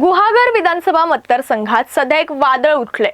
गुहागर विधानसभा मतदारसंघात सध्या एक वादळ उठले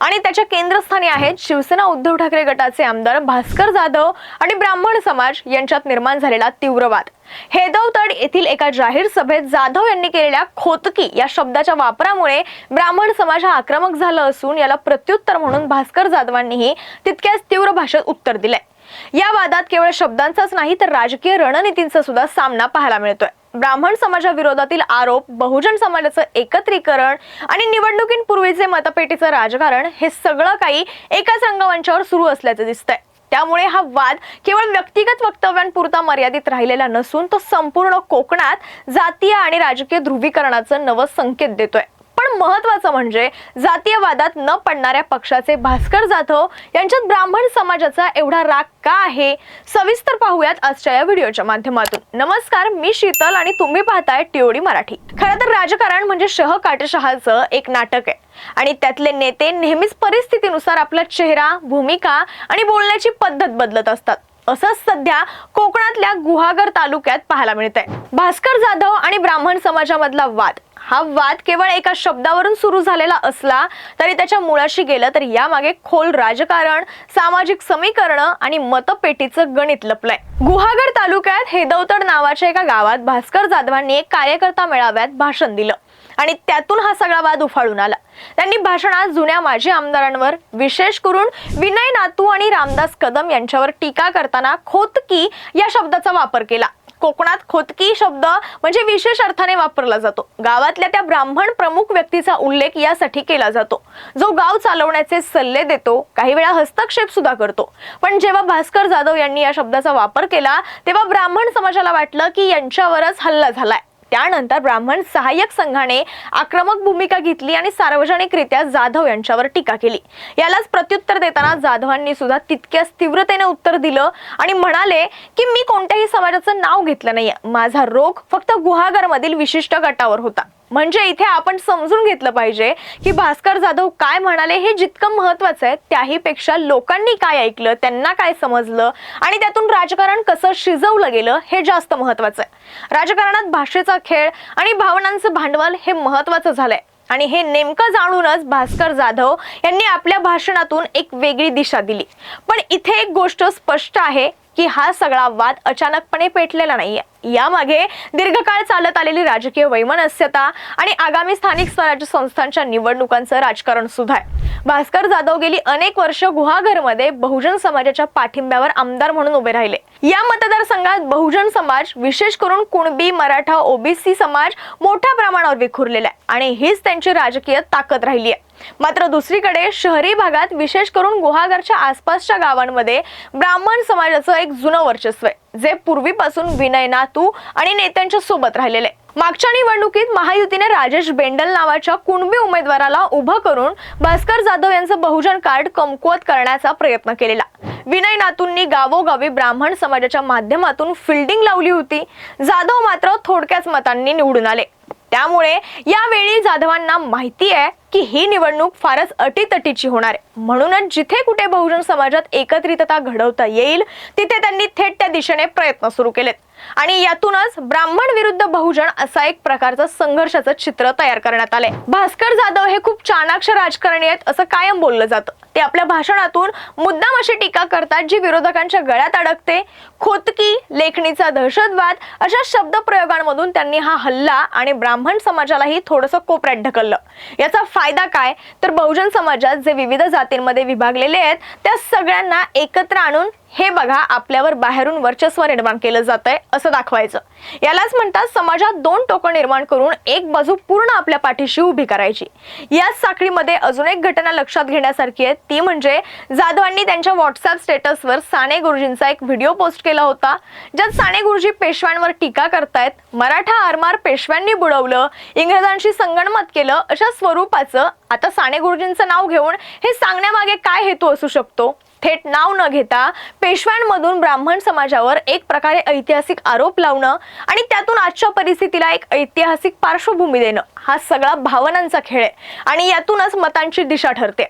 आणि त्याच्या केंद्रस्थानी आहेत शिवसेना उद्धव ठाकरे गटाचे आमदार भास्कर जाधव आणि ब्राह्मण समाज यांच्यात निर्माण झालेला तीव्रवाद हेदवतड येथील एका जाहीर सभेत जाधव यांनी केलेल्या खोतकी या शब्दाच्या वापरामुळे ब्राह्मण समाज हा आक्रमक झाला असून याला प्रत्युत्तर म्हणून भास्कर जाधवांनीही तितक्याच तीव्र भाषेत उत्तर दिलंय. या वादात केवळ शब्दांचाच नाही तर राजकीय रणनीतींचा सुद्धा सामना पाहायला मिळतोय. ब्राह्मण समाजाविरोधातील आरोप बहुजन समाजाचं एकत्रीकरण आणि निवडणुकींपूर्वीचे मतपेटीचं राजकारण हे सगळं काही एकाच अंगमंचावर सुरू असल्याचं दिसतंय. त्यामुळे हा वाद केवळ व्यक्तिगत वक्तव्यांपुरता मर्यादित राहिलेला नसून तो संपूर्ण कोकणात जातीय आणि राजकीय ध्रुवीकरणाचं नवं संकेत देतोय. पण महत्वाचं म्हणजे जातीयवादात न पडणाऱ्या पक्षाचे भास्कर जाधव यांच्यात ब्राह्मण समाजाचा एवढा राग का आहे? सविस्तर पाहूयात आजच्या या व्हिडिओच्या माध्यमातून. नमस्कार मी शीतल आणि तुम्ही पाहताय टिओडी मराठी. खरं तर राजकारण म्हणजे शह काटशहाचं एक नाटक आहे. आणि त्यातले नेते नेहमीच परिस्थितीनुसार आपला चेहरा भूमिका आणि बोलण्याची पद्धत बदलत असतात. असंच सध्या कोकणातल्या गुहागर तालुक्यात पाहायला मिळतंय. भास्कर जाधव आणि ब्राह्मण समाजामधला वाद. हा वाद केवळ एका शब्दावरून सुरू झालेला असला तरी त्याच्या मुळाशी गेलं तर यामागे खोल राजकारण सामाजिक समीकरण आणि मतपेटीचं गणित लपलंय. गुहागर तालुक्यात हेदवतड नावाच्या एका गावात भास्कर जाधवांनी एक कार्यकर्ता मेळाव्यात भाषण दिलं. आणि त्यातून हा सगळा वाद उफाळून आला. त्यांनी भाषणात जुन्या माजी आमदारांवर विशेष करून विनय नातू आणि रामदास कदम यांच्यावर टीका करताना खोतकी या शब्दाचा वापर केला. कोकणात खोतकी शब्द म्हणजे विशेष अर्थाने वापरला जातो. गावातल्या त्या ब्राह्मण प्रमुख व्यक्तीचा उल्लेख यासाठी केला जातो. जो गाव चालवण्याचे सल्ले देतो काही वेळा हस्तक्षेप सुद्धा करतो. पण जेव्हा भास्कर जाधव यांनी या शब्दाचा वापर केला तेव्हा ब्राह्मण समाजाला वाटलं की यांच्यावरच हल्ला झालाय. त्यानंतर ब्राह्मण सहाय्यक संघाने आक्रमक भूमिका घेतली आणि सार्वजनिकरित्या जाधव यांच्यावर टीका केली. यालाच प्रत्युत्तर देताना जाधवांनी सुद्धा तितक्याच तीव्रतेने उत्तर दिलं आणि म्हणाले की मी कोणत्याही समाजाचं नाव घेतलं नाहीये. माझा रोग फक्त गुहागरमधील विशिष्ट गटावर होता. म्हणजे इथे आपण समजून घेतलं पाहिजे की भास्कर जाधव काय म्हणाले हे जितकं महत्वाचं आहे त्याहीपेक्षा लोकांनी काय ऐकलं त्यांना काय समजलं आणि त्यातून राजकारण कसं शिजवलं गेलं हे जास्त महत्वाचं आहे. राजकारणात भाषेचा खेळ आणि भावनांचं भांडवल हे महत्वाचं झालंय. आणि हे नेमकं जाणूनच भास्कर जाधव यांनी आपल्या भाषणातून एक वेगळी दिशा दिली. पण इथे एक गोष्ट स्पष्ट आहे की हा सगळा वाद अचानकपणे पेटलेला नाहीये. यामागे दीर्घकाळ चालत आलेली राजकीय वैमनस्यता आणि आगामी स्थानिक स्वराज्य संस्थांच्या निवडणुकांचं राजकारण सुद्धा आहे. भास्कर जाधव गेली अनेक वर्ष गुहागरमध्ये बहुजन समाजाच्या पाठिंब्यावर आमदार म्हणून उभे राहिले. या मतदारसंघात बहुजन समाज विशेष करून कुणबी मराठा ओबीसी समाज मोठ्या प्रमाणावर विखुरलेला आहे आणि हीच त्यांची राजकीय ताकद राहिली आहे. मात्र दुसरीकडे शहरी भागात विशेष करून गुहागरच्या आसपासच्या गावांमध्ये ब्राह्मण समाजाचं एक जुनं वर्चस्व आहे जे पूर्वीपासून विनय नातू आणि नेत्यांच्या सोबत राहिलेले मागच्या निवडणुकीत महायुतीने राजेश बेंडल नावाच्या कुणबी उमेदवाराला उभं करून भास्कर जाधव यांचं बहुजन कार्ड कमकुवत करण्याचा प्रयत्न केलेला. विनय नातूंनी गावोगावी ब्राह्मण समाजाच्या माध्यमातून फिल्डिंग लावली होती. जाधव मात्र थोडक्याच मतांनी निवडून आले. त्यामुळे यावेळी जाधवांना माहिती आहे की ही निवडणूक फारच अटीतटीची होणार आहे. म्हणूनच जिथे कुठे बहुजन समाजात एकत्रितता घडवता येईल तिथे त्यांनी थेट त्या दिशेने प्रयत्न सुरू केलेत. आणि यातूनच ब्राह्मण विरुद्ध बहुजन असा एक प्रकारचा संघर्षाचं चित्र तयार करण्यात आलंय. भास्कर जाधव हे खूप चाणाक्ष राजकारणी आहेत असं कायम बोललं जातं. ते आपल्या भाषणातून मुद्दाम अशी टीका करतात जी विरोधकांच्या गळ्यात अडकते. खोतकी लेखणीचा दहशतवाद अशा शब्द प्रयोगांमधून त्यांनी हा हल्ला आणि ब्राह्मण समाजालाही थोडंसं कोपऱ्यात ढकललं. याचा फायदा काय? तर बहुजन समाजात जे विविध जातींमध्ये विभागलेले आहेत त्या सगळ्यांना एकत्र आणून हे बघा आपल्यावर बाहेरून वर्चस्व निर्माण केलं जात आहे असं दाखवायचं. यालाच म्हणतात समाजात दोन टोकं निर्माण करून एक बाजू पूर्ण आपल्या पाठीशी उभी करायची. याच साखळीमध्ये अजून एक घटना लक्षात घेण्यासारखी आहे. ती म्हणजे जाधवांनी त्यांच्या व्हॉट्सअप स्टेटसवर साने गुरुजींचा एक व्हिडिओ पोस्ट केला होता ज्यात साने गुरुजी पेशव्यांवर टीका करतायत. मराठा आरमार पेशव्यांनी बुडवलं इंग्रजांशी संगणमत केलं अशा स्वरूपाचं आता साने गुरुजींचं नाव घेऊन हे सांगण्यामागे काय हेतू असू शकतो? थेट नाव न घेता पेशव्यांमधून ब्राह्मण समाजावर एक प्रकारे ऐतिहासिक आरोप लावणं आणि त्यातून आजच्या परिस्थितीला एक ऐतिहासिक पार्श्वभूमी देणं हा सगळा भावनांचा खेळ आहे आणि यातूनच मतांची दिशा ठरते.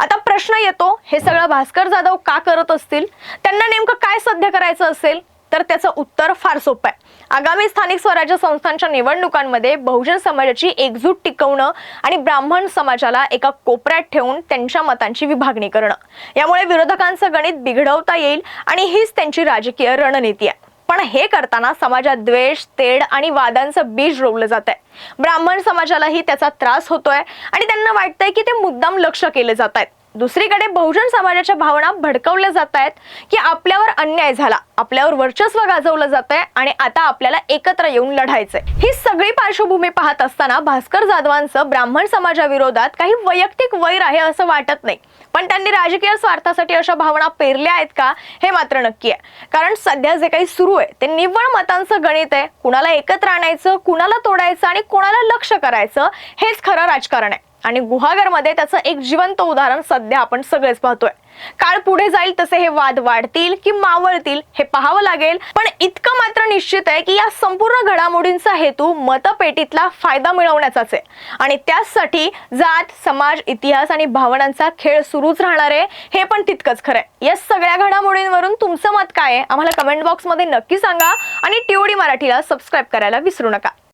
आता प्रश्न येतो हे सगळं भास्कर जाधव का करत असतील? त्यांना नेमकं काय सध्या करायचं असेल? तर त्याचं उत्तर फार सोपं आहे. आगामी स्थानिक स्वराज्य संस्थांच्या निवडणुकांमध्ये बहुजन समाजाची एकजूट टिकवणं आणि ब्राह्मण समाजाला एका कोपऱ्यात ठेवून त्यांच्या मतांची विभागणी करणं. यामुळे विरोधकांचं गणित बिघडवता येईल आणि हीच त्यांची राजकीय रणनीती आहे. पण हे करताना समाजात द्वेष तेढ आणि वादांचं बीज रोवलं जात आहे ब्राह्मण समाजालाही त्याचा त्रास होतोय आणि त्यांना वाटतंय की ते मुद्दाम लक्ष केले जात आहेत दुसरीकडे बहुजन समाजाच्या भावना भडकवल्या जात आहेत की आपल्यावर अन्याय झाला. आपल्यावर वर्चस्व गाजवलं जात आहे आणि आता आपल्याला एकत्र येऊन लढायचंय. ही सगळी पार्श्वभूमी पाहत असताना भास्कर जाधवांचं ब्राह्मण समाजाविरोधात काही वैयक्तिक वैर आहे असं वाटत नाही. पण त्यांनी राजकीय स्वार्थासाठी अशा भावना पेरल्या आहेत का हे मात्र नक्की आहे. कारण सध्या जे काही सुरू आहे ते निव्वळ मतांचं गणित आहे. कुणाला एकत्र आणायचं कुणाला तोडायचं आणि कोणाला लक्ष करायचं हेच खरं राजकारण आहे. आणि गुहागरमध्ये त्याचं एक जिवंत उदाहरण सध्या आपण सगळेच पाहतोय. काळ पुढे जाईल तसे हे वाद वाढतील की मावळतील हे पाहावं लागेल पण इतकं मात्र निश्चित आहे की या संपूर्ण घडामोडींचा हेतू मतपेटीतला फायदा मिळवण्याचाच आहे. आणि त्याचसाठी जात समाज इतिहास आणि भावनांचा खेळ सुरूच राहणार आहे हे पण तितकंच खरं आहे या सगळ्या घडामोडींवरून तुमचं मत काय आहे? आम्हाला कमेंट बॉक्समध्ये नक्की सांगा आणि टीओडी मराठीला सबस्क्राईब करायला विसरू नका.